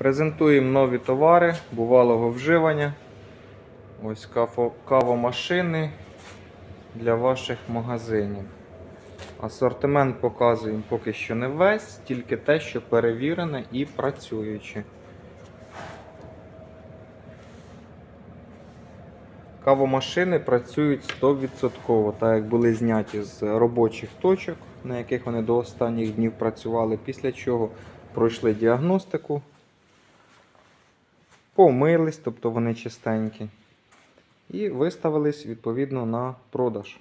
Презентуємо нові товари бувалого вживання. Ось кавомашини для ваших магазинів. Асортимент показуємо поки що не весь, тільки те, що перевірене і працююче. Кавомашини працюють 100%, так як були зняті з робочих точок, на яких вони до останніх днів працювали, після чого пройшли діагностику, помились, тобто вони чистенькі, і виставились відповідно на продаж.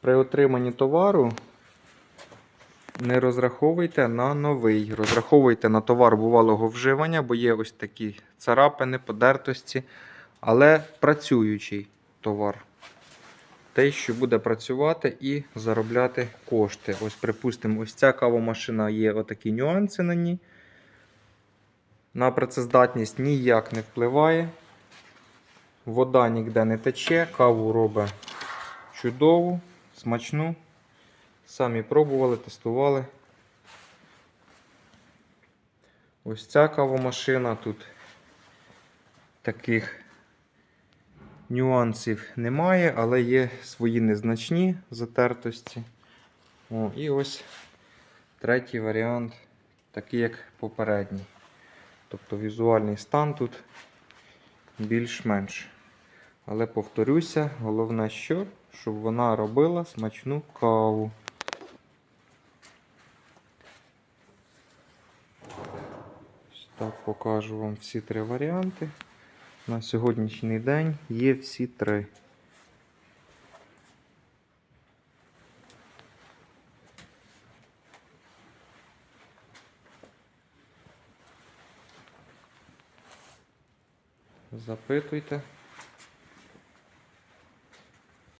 При отриманні товару не розраховуйте на новий. Розраховуйте на товар бувалого вживання, бо є ось такі царапини, подертості, але працюючий товар. Той, що буде працювати і заробляти кошти. Ось, припустимо, ось ця кавомашина є отакі нюанси на ній. На працездатність ніяк не впливає. Вода ніде не тече, каву робить чудову, смачну. Самі пробували, тестували. Ось ця кавомашина тут таких нюансів немає, але є свої незначні затертості. О, і ось третій варіант, такий як попередній. Тобто візуальний стан тут більш-менш. Але повторюся, головне що, щоб вона робила смачну каву. Ось Так покажу вам всі три варіанти. На сьогоднішній день є всі три. Запитуйте.